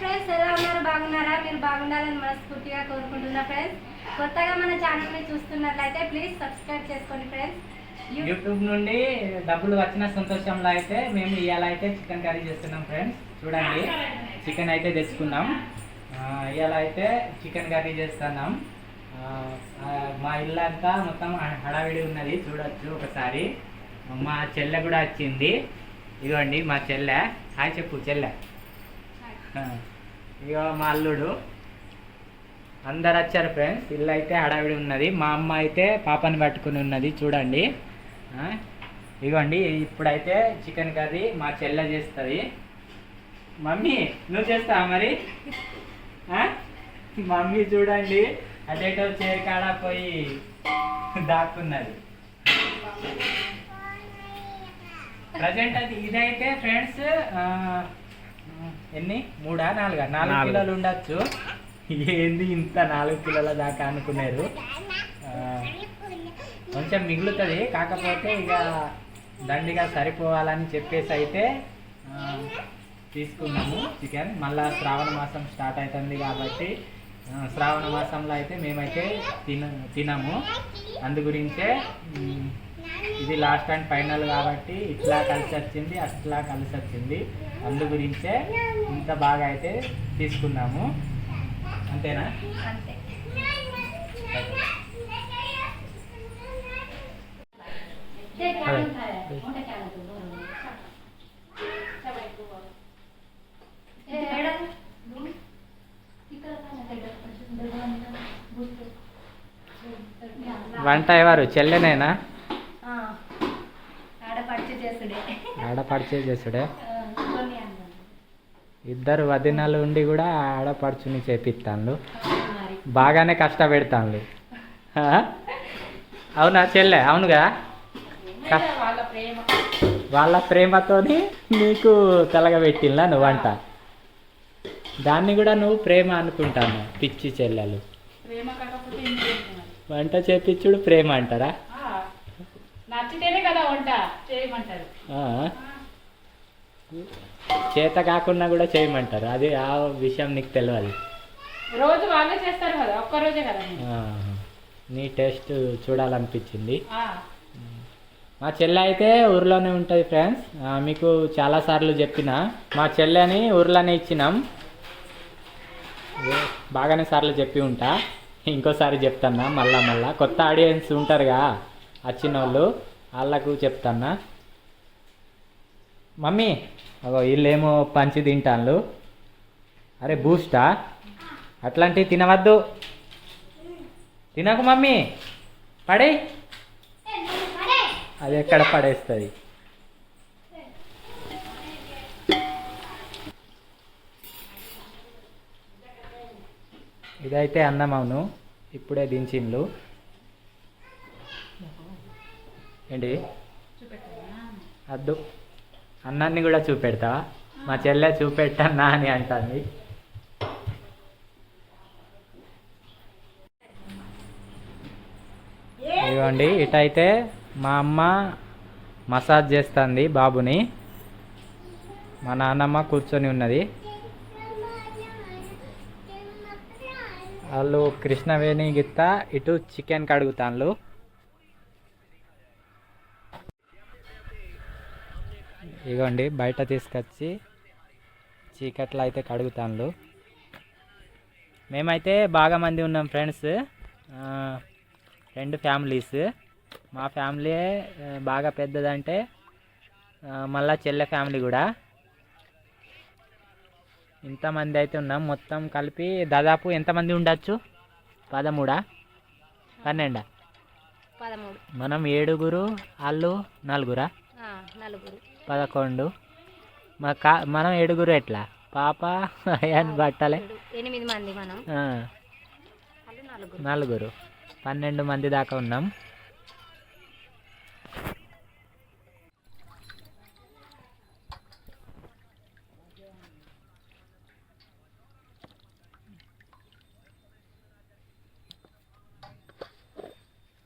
Friends ఎలా ఉన్నారు? బాగున్నారా? మీరు బాగుండాలని మనస్ఫూర్తిగా కోరుకుంటున్నా ఫ్రెండ్స్ కొత్తగా మన ఛానల్ని చూస్తున్నట్లయితే ప్లీజ్ సబ్స్క్రైబ్ చేసుకోండి ఫ్రెండ్స్ యూట్యూబ్ నుండి డబ్బులు వచ్చిన సంతోషంలో అయితే మేము ఇవాళ అయితే చికెన్ కర్రీ చేస్తున్నాం ఫ్రెండ్స్ చూడండి. చికెన్ అయితే తెచ్చుకున్నాం. ఇవాళ అయితే చికెన్ కర్రీ చేస్తున్నాం. మా ఇల్లు అంతా మొత్తం హడావిడి ఉన్నది. చూడొచ్చు ఒకసారి. మా చెల్లె కూడా వచ్చింది. ఇదిగోండి మా చెల్లె. హాయ్ చెప్పు చెల్లె. ఆ, ఇగో మా అల్లుడు. అందరు వచ్చారు ఫ్రెండ్స్ ఇల్లు అయితే హడావిడి ఉన్నది. మా అమ్మ అయితే పాపని పట్టుకుని ఉన్నది. చూడండి. ఆ, ఇగోండి ఇప్పుడైతే చికెన్ కర్రీ మా చెల్లె చేస్తుంది. మమ్మీ నువ్వు చేస్తావా మరి? ఆ? మమ్మీ చూడండి అదేటో చైర్ కాడ పోయి దాక్కున్నది. ప్రజెంట్ అది ఇదైతే ఫ్రెండ్స్ ఎన్ని? మూడా? నాలుగా? నాలుగు. కిలోలు ఉండొచ్చు. ఏంది ఇంత నాలుగు కిలోల దాకా అనుకున్నారు? కొంచెం మిగులుతుంది. కాకపోతే ఇక దండిగా సరిపోవాలని చెప్పేసి అయితే తీసుకున్నాము చికెన్. మళ్ళా శ్రావణ మాసం స్టార్ట్ అవుతుంది కాబట్టి శ్రావణ మాసంలో అయితే మేమైతే తిన తినము. అందు గురించే ఇది లాస్ట్ అండ్ ఫైనల్ కాబట్టి ఇట్లా కలిసి వచ్చింది అట్లా కలిసి వచ్చింది. అందు గురించే ఇంత బాగా అయితే తీసుకున్నాము. అంతేనా? వంట ఎవరు? చెల్లెనైనా? ఆడ పర్చేజ్ చేసుడే ఇద్దరు వదినాలు ఉండి కూడా ఆడపడుచుని చేపిస్తాను బాగానే కష్టపెడతాను అవునా చెల్లె? అవునుగా? వాళ్ళ ప్రేమ. వాళ్ళ ప్రేమతోని నీకు తలగబెట్టిల్లా నువ్వు వంట దాన్ని కూడా నువ్వు ప్రేమ అనుకుంటాను పిచ్చి చెల్లెలు? వంట చేపించుడు ప్రేమ అంటారా? నచ్చితేనే కదా వంట చేయమంటారు. చేత కాకుండా కూడా చేయమంటారు. అది ఆ విషయం నీకు తెలియదు రోజు వాళ్ళే చేస్తారు కదా ఒక్క రోజే కదా. నీ టేస్ట్ చూడాలనిపించింది. మా చెల్లె అయితే ఊర్లోనే ఉంటుంది ఫ్రెండ్స్. మీకు చాలాసార్లు చెప్పిన. మా చెల్లెని ఊర్లోనే ఇచ్చినాం. బాగానే సార్లు చెప్పి ఉంటా. ఇంకోసారి చెప్తాన్నా మళ్ళా మళ్ళా. కొత్త ఆడియన్స్ ఉంటారుగా. వచ్చిన వాళ్ళు వాళ్ళకు చెప్తాన్నా. మమ్మీ అగో వీళ్ళేమో పంచి తింటాను అరే బూస్టా? అట్లాంటివి తినవద్దు. తినకు మమ్మీ. పడే. అది ఎక్కడ పడేస్తుంది? ఇదైతే అన్నం అవును ఇప్పుడే దించిండ్లు. ఏంటి అద్దు. అన్నాన్ని కూడా చూపెడతావా? మా చెల్లె చూపెట్టన్నా అని అంటుంది. ఇదిగోండి ఇటైతే మా అమ్మ మసాజ్ చేస్తుంది బాబుని. మా నాన్నమ్మ కూర్చొని ఉన్నది. వాళ్ళు కృష్ణవేణి గిత్త ఇటు చికెన్ కడుగుతాన్లు ఇగోండి బయట తీసుకొచ్చి చీకట్లో అయితే కడుగుతాన్లు మేమైతే బాగా మంది ఉన్నాం ఫ్రెండ్స్ రెండు ఫ్యామిలీస్. మా ఫ్యామిలీ బాగా పెద్దదంటే మళ్ళా చెల్లె ఫ్యామిలీ కూడా. ఇంతమంది అయితే ఉన్నాం మొత్తం కలిపి దాదాపు ఎంతమంది ఉండొచ్చు? పదమూడా? పన్నెండా? పదమూడు. మనం ఏడుగురు వాళ్ళు నలుగురా? నలుగురు. పదకొండు. మా కా మనం ఏడుగురు ఎట్లా? పాప అని బట్టలే. ఎనిమిది మంది మనం. నలుగురు. పన్నెండు మంది దాకా ఉన్నాం.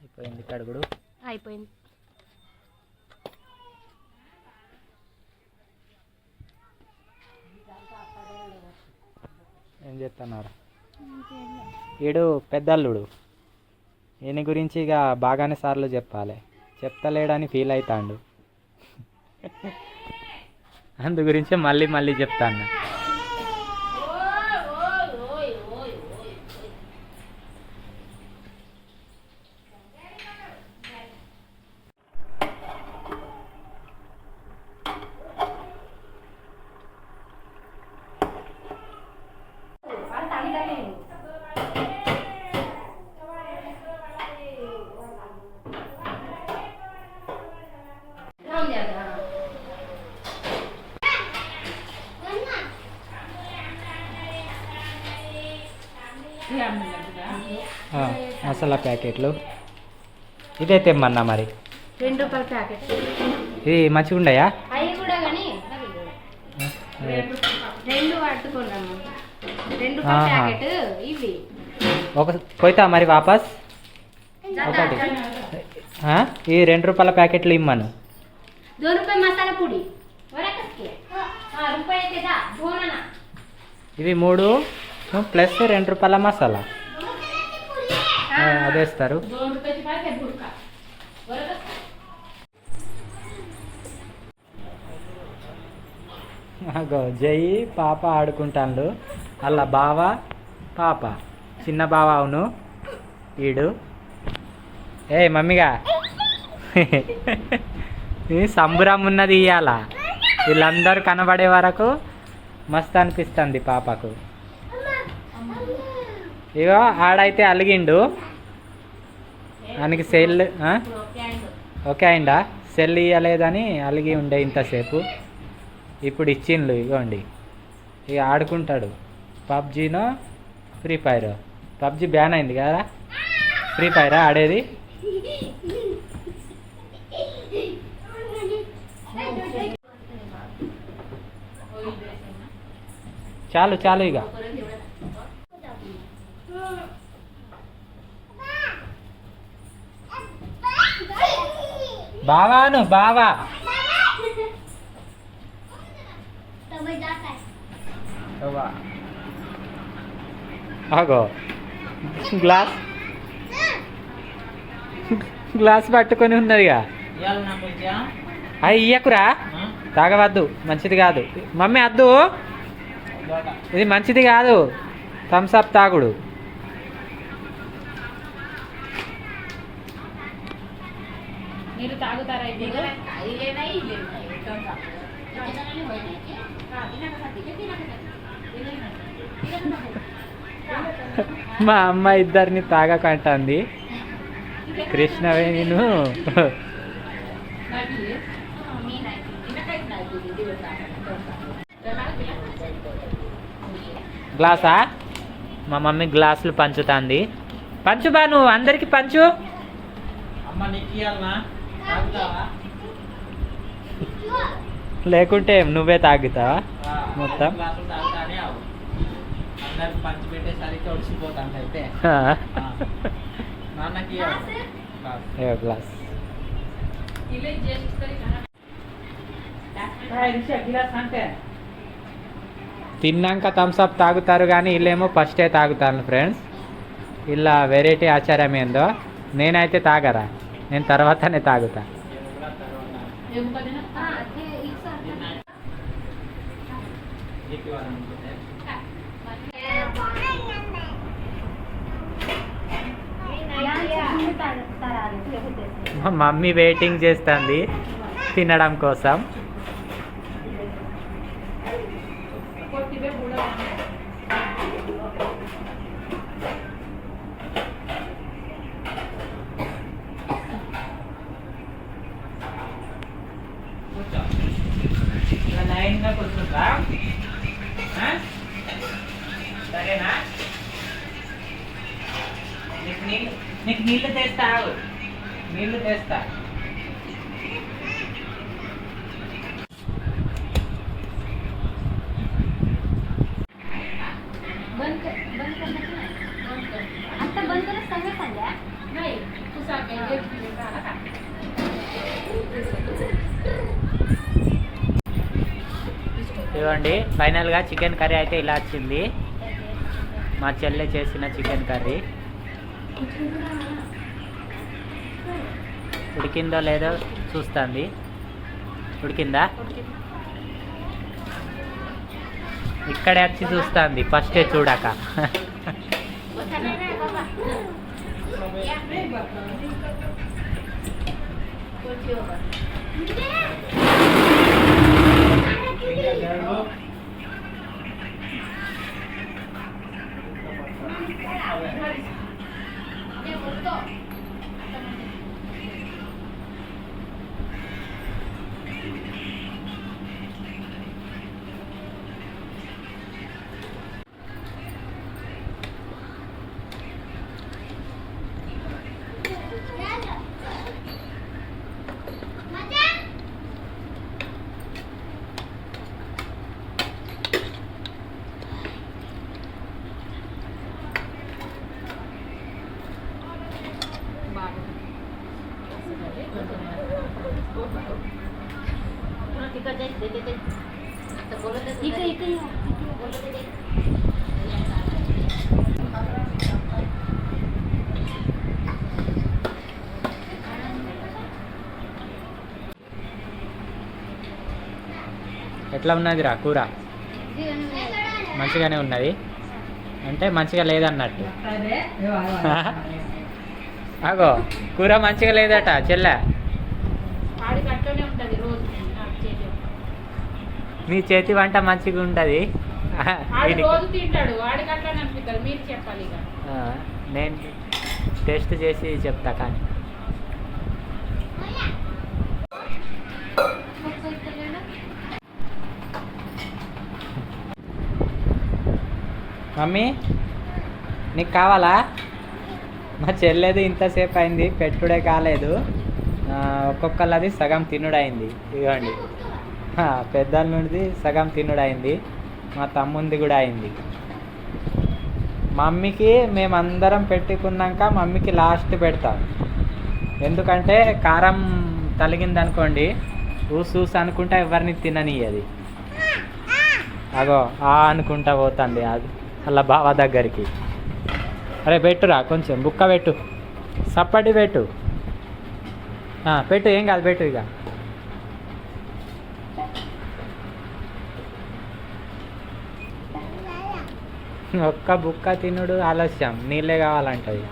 అయిపోయింది కడుగుడు. అయిపోయింది. ఏం చేస్తున్నారు ఈడు పెద్దల్లుడు. ఈయన గురించి ఇక బాగానే సార్లు చెప్పాలి. చెప్తలేడని ఫీల్ అవుతాండు అందు గురించే మళ్ళీ మళ్ళీ చెప్తాను. మసాలా ప్యాకెట్లు. ఇదైతే ఏమన్నా మరి? రెండు రూపాయల ప్యాకెట్. ఇది మంచిగా ఉండయా? అవి కూడా కానీ రెండు రెండు ప్యాకెట్ ఇవి. ఒక పోయితా మరి వాపస్? ఒకటి. ఈ రెండు రూపాయల ప్యాకెట్లు ఇమ్మను. మసాలా పొడి. ఇవి మూడు ప్లస్ రెండు రూపాయల మసాలా. అదేస్తారు జై పాప ఆడుకుంటాను అలా బావ పాప. చిన్న బావ అవును. ఈడు. ఏ మమ్మీగా. సంబురం ఉన్నది ఇయ్యాల. వీళ్ళందరూ కనబడే వరకు మస్తు అనిపిస్తుంది పాపకు. ఇగో ఆడైతే అలిగిండు. ఆయనకి సెల్ ఓకే అయిందా? సెల్ ఇవ్వలేదని అలిగి ఉండే ఇంతసేపు. ఇప్పుడు ఇచ్చిండ్లు ఇగోండి. ఇక ఆడుకుంటాడు. పబ్జీనో ఫ్రీ ఫైర్. పబ్జీ బ్యాన్ అయింది కదా? ఫ్రీ ఫైరా ఆడేది? చాలు చాలు ఇక బావాను బావా. ఆగో. గ్లాస్. గ్లాస్ పట్టుకొని ఉన్నదిగా. అవి ఇయ్యకురా. తాగవద్దు మంచిది కాదు. మమ్మీ అద్దు. ఇది మంచిది కాదు. థమ్స్ అప్ తాగుడు. మీరు తాగుతారా ఇప్పుడు మా అమ్మ ఇద్దరిని తాగకంటుంది. కృష్ణవేణిను గ్లాసా? మా మమ్మీ గ్లాసులు పంచుతుంది. పంచు బా నువ్వు అందరికి పంచు. అమ్మ నీకు లేకుంటే నువ్వే తాగుతావా? మొత్తం? గ్లాస్. తిన్నాక థమ్స్ అప్ తాగుతారు కానీ వీళ్ళేమో ఫస్టే తాగుతాను ఫ్రెండ్స్ ఇలా వెరైటీ ఆచారం ఏందో? నేనైతే తాగరా? నేను తర్వాతనే తాగుతా. మా మమ్మీ వెయిటింగ్ చేస్తుంది తినడం కోసం. సరేనా? నీకు నీళ్ళు నీకు నీళ్ళు తెస్తా నీళ్ళు తెస్తా. ఇవ్వండి ఫైనల్గా చికెన్ కర్రీ అయితే ఇలా వచ్చింది. మా చెల్లె చేసిన చికెన్ కర్రీ. ఉడికిందో లేదో చూస్తుంది. ఉడికిందా? ఇక్కడే వచ్చి చూస్తుంది ఫస్టే చూడక. Get out. ఎట్లా ఉన్నది రా కూర? మంచిగానే ఉన్నది. అంటే మంచిగా లేదన్నట్టు. అగో కూర మంచిగా లేదట చెల్లె ఆడికి అట్లనే ఉంటుంది రోజు నాకు చేతి మీ చేతి వంట మంచిగా ఉంటుంది. నేను టేస్ట్ చేసి చెప్తా కానీ. మమ్మీ నీకు కావాలా? మా చెల్లేది ఇంతసేపు అయింది పెట్టుడే కాలేదు. ఒక్కొక్కళ్ళది సగం తినుడైంది ఇదిగోండి. ఆ, పెద్దల నుండి సగం తినుడైంది మా తమ్ముంది కూడా అయింది. మమ్మీకి మేమందరం పెట్టుకున్నాక మమ్మీకి లాస్ట్ పెడతాం. ఎందుకంటే కారం తలిగింది అనుకోండి ఊసు ఊసు అనుకుంటా ఎవరిని తిననీయది. అగో ఆ అనుకుంటా పోతుంది అది అలా బావ దగ్గరికి. అరే పెట్టురా కొంచెం బుక్క పెట్టు. సప్పటి పెట్టు. పెట్టు ఏం కాదు పెట్టు ఇక. ఒక్క బుక్క తినుడు ఆలస్యం. నీళ్ళే కావాలంటది.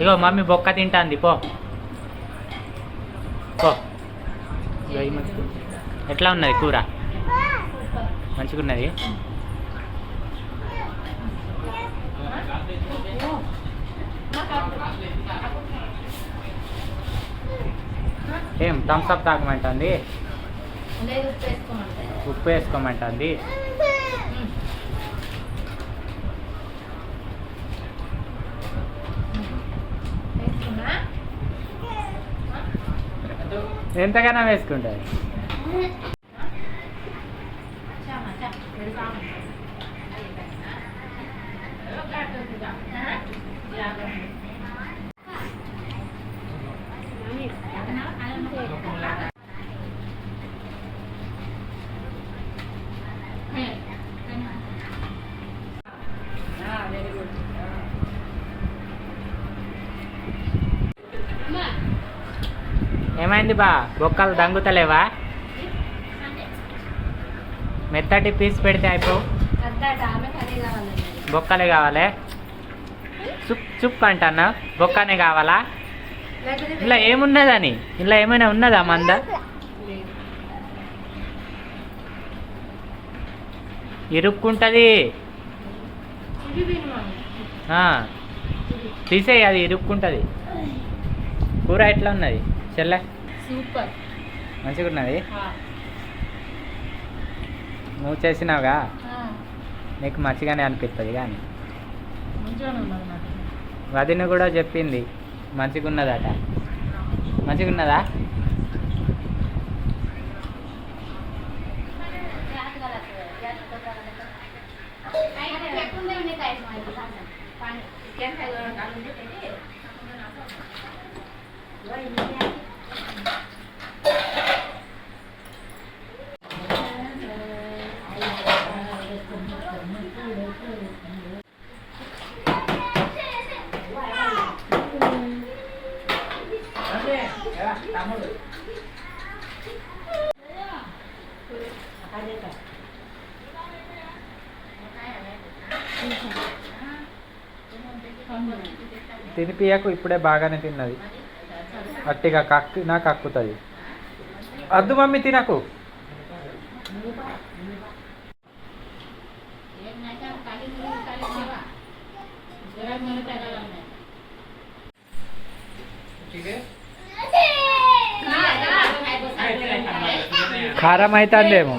ఇగో మమ్మీ బొక్క తింటాంది పో. పో. ఎట్లా ఉన్నది కూర? మంచిగా ఉన్నది ఏం థమ్స్అప్ తాగమంటుంది? లేదు ఉప్పు వేసుకోమంటే ఉప్పు వేసుకోమంటుంది ఎంతగానో వేసుకుంటుంది ఏమైంది బా? బొక్కలు దంగుతలేవా? మెత్తటి పీస్ పెడితే అయిపో. బొక్కలే కావాలి? చుప్ చుప్ అంటన్నా బొక్కనే కావాలా? ఇలా ఏమున్నదని? ఇలా ఏమైనా ఉన్నదా మంద? ఇరుక్కుంటుంది. తీసేయి అది ఇరుక్కుంటుంది. కూర ఎట్లా ఉన్నది? చెల్లె. సూపర్. మంచిగా ఉన్నది? నువ్వు చేసినావుగా? నీకు మంచిగానే అనిపిస్తుంది కానీ. వదిన కూడా చెప్పింది మంచిగా ఉన్నదట మంచిగా ఉన్నదా చికెన్ ఫ్రై కూడా కావాలంటే పెట్టి తమ్ముడు తినిపియకు ఇప్పుడే బాగానే తిన్నది. అట్టిగా కక్కు నా కక్కుతుంది. అద్దు మమ్మీ తినకు. కారం అవుతుందేమో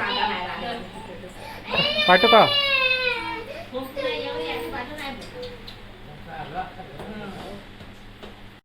పట్టుకో.